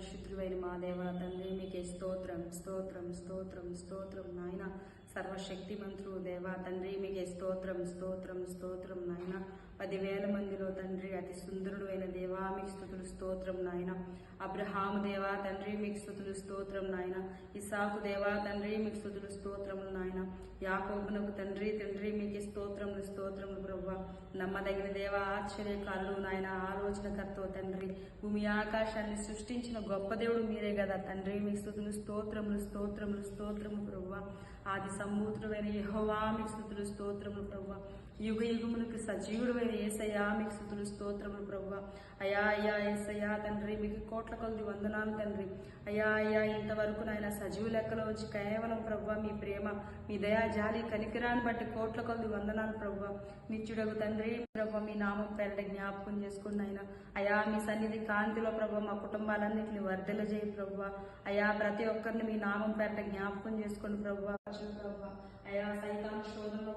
పరిశుద్ధుడైన మా దేవ తండ్రి మీకే స్తోత్రం స్తోత్రం స్తోత్రం స్తోత్రం నాయన. సర్వశక్తి మంత్రు దేవా తండ్రి మీకే స్తోత్రం స్తోత్రం స్తోత్రం నాయన. పదివేల మందిలో తండ్రి అతి సుందరుడు అయిన దేవా మీకు స్థుతులు స్తోత్రం నాయన. అబ్రహాము దేవా తండ్రి మీకు స్థుతులు స్తోత్రం నాయన. ఇసాకు దేవా తండ్రి మీకు స్థుతులు స్తోత్రములు నాయన. యాకోబునకు తండ్రి తండ్రి మీకు స్తోత్రములు స్తోత్రములు ప్రవ్వ. నమ్మదగిన దేవ ఆశ్చర్యకారులు నాయన ఆలోచనకర్తో తండ్రి. భూమి ఆకాశాన్ని సృష్టించిన గొప్ప దేవుడు మీరే కదా తండ్రి. మీ స్థుతులు స్తోత్రములు స్తోత్రములు స్తోత్రము ప్రవ్వ. ఆది సంభూతుడైన యహోవా మీకు స్థుతులు స్తోత్రములు ప్రవ్వ. యుగ యుగములకు సజీవుడైన ఏసయ్యా మీకు స్థుతులు స్తోత్రములు ప్రవ్వ. అయా అయ్యా ఏసయ్యా తండ్రి మీకు కోట్ల కొద్ది వందనాలు తండ్రి. అయ్యా అయ్యా ఇంతవరకు నాయన సజీవ లెక్కలో వచ్చి కేవలం ప్రభు మీ ప్రేమ మీ దయా జాలి కనికరాన్ని బట్టి కోట్ల కొద్ది వందనాలు ప్రభు నిత్యుడగు తండ్రి ప్రభు మీ నామం పేరట జ్ఞాపకం చేసుకున్న ఆయన అయా మీ సన్నిధి కాంతిలో ప్రభు మా కుటుంబాలన్నింటినీ వర్ధల చేయి ప్రభు అయా ప్రతి ఒక్కరిని మీ నామం పేరట జ్ఞాపకం చేసుకోండి ప్రభు ప్రభు అయా సైతాన్ శోధన